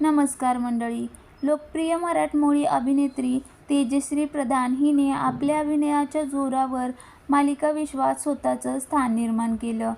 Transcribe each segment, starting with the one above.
नमस्कार मंडळी. लोकप्रिय मराठमोळी अभिनेत्री तेजश्री प्रधान हिने आपल्या अभिनयाच्या जोरावर मालिका विश्वास स्वतःचं स्थान निर्माण केलं.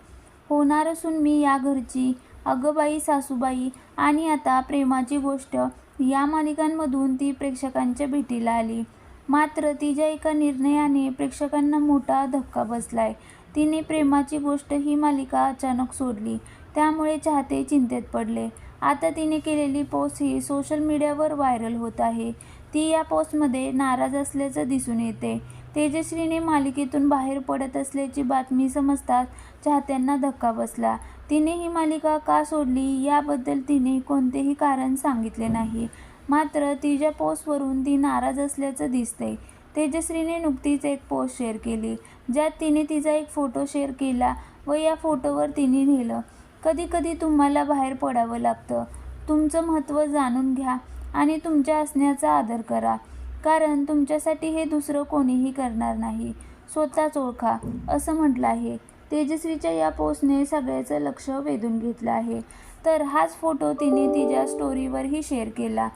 होणार असून मी या घरची अगबाई सासूबाई आणि आता प्रेमाची गोष्ट या मालिकांमधून ती प्रेक्षकांच्या भेटीला आली. मात्र तिच्या एका निर्णयाने प्रेक्षकांना मोठा धक्का बसलाय. तिने प्रेमाची गोष्ट ही मालिका अचानक सोडली. त्यामुळे चाहते चिंतेत पडले. आता तिने केलेली पोस्ट ही सोशल मीडियावर व्हायरल होत आहे. ती या पोस्टमध्ये नाराज असल्याचं दिसून येते. तेजश्रीने मालिकेतून बाहेर पडत असल्याची बातमी समजताच चाहत्यांना धक्का बसला. तिने ही मालिका का सोडली याबद्दल तिने कोणतेही कारण सांगितले नाही. मात्र तिच्या पोस्टवरून ती नाराज असल्याचं दिसते तेजश्रीने नुकतीच एक पोस्ट शेअर केली ज्यात तिने तिचा एक फोटो शेअर केला व या फोटोवर तिने लिहिलं कधी कधी तुम्हाला बाहेर पडावं लागतं. तुमचं महत्त्व जाणून घ्या आणि तुमच्या असण्याचा आदर करा. कारण तुमच्यासाठी हे दुसरं कोणीही करणार नाही. स्वतःच ओळखा. असं म्हटलं आहे. तेजश्रीच्या या पोस्टने सगळ्याचं लक्ष वेधून घेतलं आहे. तर हाच फोटो तिने तिच्या स्टोरीवरही शेअर केला.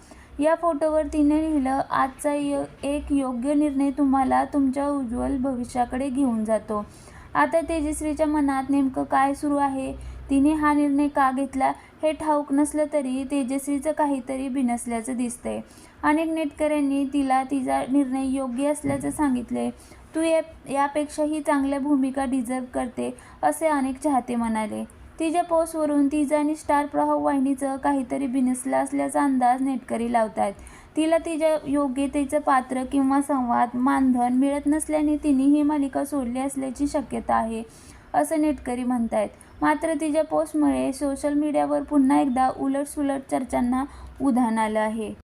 या फोटोवर तिने लिहिलं आजचा य एक योग्य निर्णय तुम्हाला तुमच्या उज्ज्वल भविष्याकडे घेऊन जातो. आता तेजश्रीच्या मनात नेमकं काय सुरू आहे? तिने हा निर्णय का घेतला? हे ठाऊक नसलं तरी तेजश्रीचं काहीतरी बिनसल्याचं दिसतंय. अनेक नेटकऱ्यांनी तिला तिचा निर्णय योग्य असल्याचं सांगितले तू या यापेक्षाही चांगल्या भूमिका डिझर्व करते असे अनेक चाहते म्हणाले. तिच्या पोस्टवरून तिचं आणि स्टार प्रवाह वाहिनीचं काहीतरी बिनसलं असल्याचा अंदाज नेटकरी लावतात तिला तिच्या योग्यतेचं पात्र किंवा संवाद मानधन मिळत नसल्याने तिने ही मालिका सोडली असल्याची शक्यता आहे असं नेटकरी म्हणतायत. मात्र तिच्या पोस्टमुळे सोशल मीडियावर पुन्हा एकदा उलटसुलट चर्चांना उधाण आलं आहे.